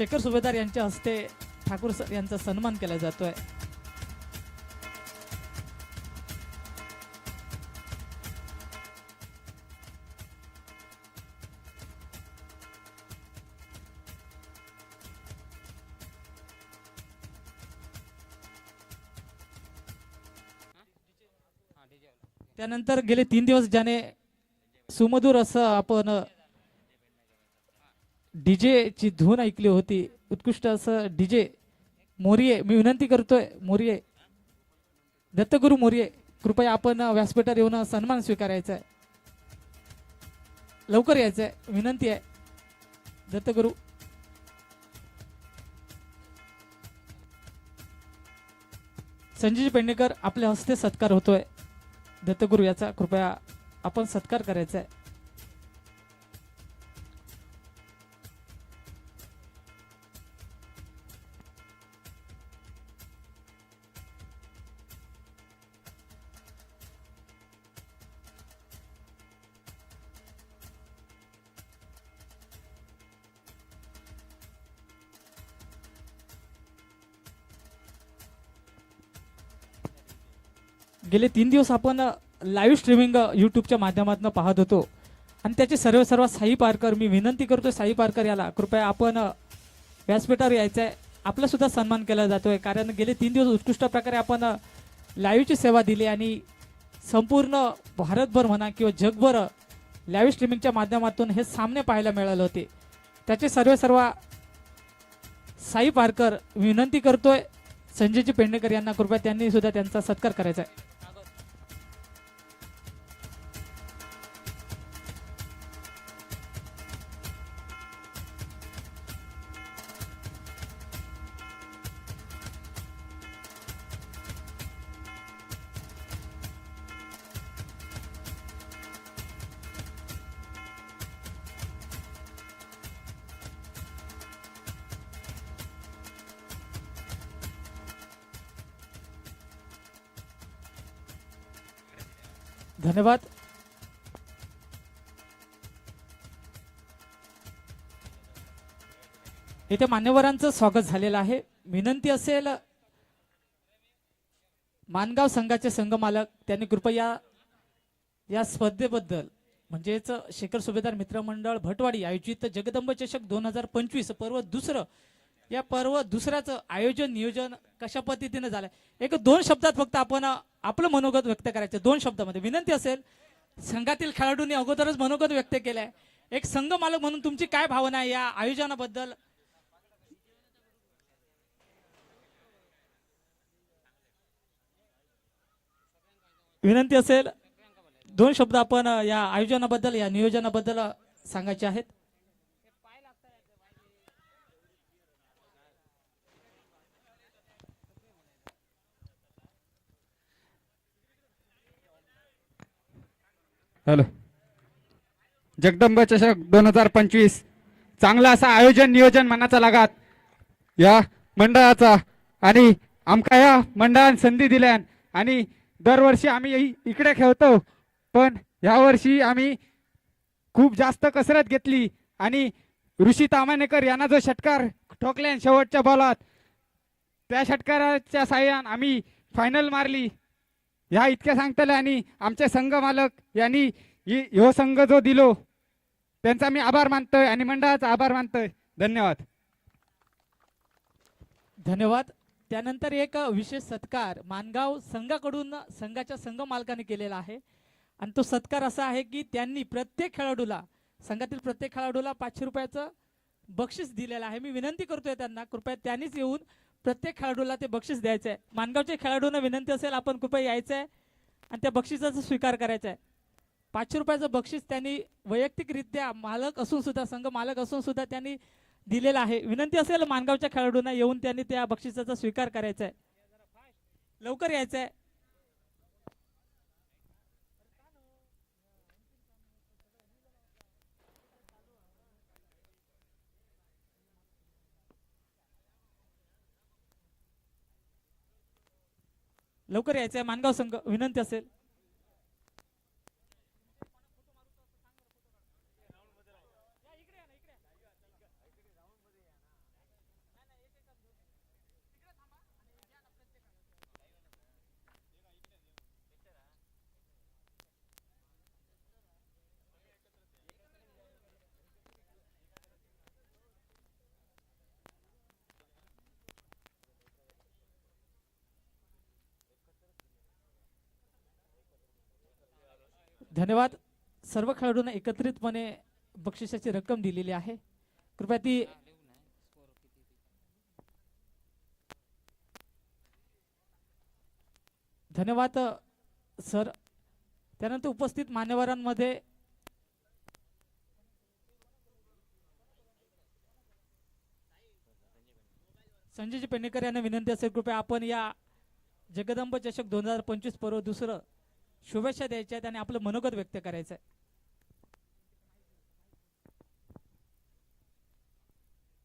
शेखर सुभेदार यांच्या हस्ते ठाकूर सर यांचा सन्मान केला जातोय. त्यानंतर गेले तीन दिवस ज्याने सुमधुर असं आपण डीजे ची धून ऐकली होती. उत्कृष्ट असं डीजे मोरिये मी विनंती करतोय मोरिये. दत्तगुरु मोरिये कृपया आपण व्यासपीठात येऊन सन्मान स्वीकारायचा आहे. लवकर यायचं आहे विनंती आहे. दत्तगुरु. संजय पेडणेकर आपल्या हस्ते सत्कार होतोय. दत्तगुरु याचा कृपया आपण सत्कार करायचा आहे. गेले तीन दिवस आपण लाईव्ह स्ट्रीमिंग यूट्यूबच्या माध्यमातून पाहत होतो. आणि त्याचे सर्व सर्व साई पारकर मी विनंती करतो साई पारकर याला कृपया आपण व्यासपीठावर यायचं आहे आपला सुद्धा सन्मान केला जातोय. कारण गेले तीन दिवस उत्कृष्ट प्रकारे आपण लाईव्हची सेवा दिली आणि संपूर्ण भारतभर म्हणा किंवा जगभर लाईव्ह स्ट्रीमिंगच्या माध्यमातून हे सामने पाहायला मिळाले होते. त्याचे सर्व सर्व साई पारकर विनंती करतोय. संजयजी पेंडेकर यांना कृपया त्यांनी सुद्धा त्यांचा सत्कार करायचा आहे. धन्यवाद. येथे मान्यवरांचं स्वागत झालेलं आहे. विनंती असेल मानगाव संघाचे संघमालक त्यांनी कृपया या स्पर्धेबद्दल म्हणजेच शेखर सुभेदार मित्रमंडळ भटवाडी आयोजित जगदंब चषक दोन हजार पंचवीस पर्व दुसरं या पर्व दुसऱ्याचं आयोजन नियोजन कशा पद्धतीने झालंय? एक दोन शब्दात फक्त आपण आपलं मनोगत व्यक्त करायचं. दोन शब्दामध्ये. विनंती असेल संघातील खेळाडूंनी अगोदरच मनोगत व्यक्त केलंय. एक संघ मालक म्हणून तुमची काय भावना आहे या आयोजनाबद्दल? विनंती असेल दोन शब्द आपण या आयोजनाबद्दल या नियोजनाबद्दल सांगायचे आहेत. हॅलो. जगदंब चषक दोन हजार पंचवीस. चांगलं असं आयोजन नियोजन मनाचा लागात. या मंडळाचा आणि आमका या मंडळान संधी दिल्यान आणि दरवर्षी आम्ही इकडे खेळतो. पण यावर्षी आम्ही खूप जास्त कसरत घेतली आणि ऋषी तामानेकर यांना जो षटकार ठोकल्यान शेवटच्या बॉलात त्या षटकाराच्या साह्यान आम्ही फायनल मारली. ह्या इतक्या सांगताले आणि आमचे संघ मालक यांनी ह्यो संघ जो दिलो त्यांचा मी आभार मानतोय आणि मंडळाचा आभार मानतोय. धन्यवाद. धन्यवाद. त्यानंतर एक विशेष सत्कार मानगाव संघाकडून संघाच्या संघ मालकाने केलेला आहे. आणि तो सत्कार असा आहे की त्यांनी प्रत्येक खेळाडूला संघातील प्रत्येक खेळाडूला पाचशे रुपयाचं बक्षीस दिलेलं आहे. मी विनंती करतोय त्यांना कृपया त्यांनीच येऊन प्रत्येक खेळाडूला ते बक्षीस द्यायचं आहे मानगावच्या खेळाडूंना विनंती असेल आपण कृपया यायचं आहे आणि त्या बक्षिसाचा स्वीकार करायचा आहे पाचशे रुपयाचं बक्षीस त्यांनी वैयक्तिकरित्या मालक असून सुद्धा संघ मालक असून सुद्धा त्यांनी दिलेला आहे. विनंती असेल मानगावच्या खेळाडूंना येऊन त्यांनी त्या बक्षिसाचा स्वीकार करायचा आहे लवकर यायचं आहे लवकर यायचं आहे. मानगाव संघ विनंती असेल. धन्यवाद. सर्व खेळाडूंना एकत्रितपणे बक्षिसाची रक्कम दिलेली आहे. कृपया ती धन्यवाद सर. त्यानंतर उपस्थित मान्यवरांमध्ये संजयजी पेडणेकर यांना विनंती असेल कृपया आपण या जगदंब चषक दोन हजार पंचवीस पर्व दुसरं शुभेच्छा द्यायच्या आहेत आणि आपलं मनोगत व्यक्त करायचं आहे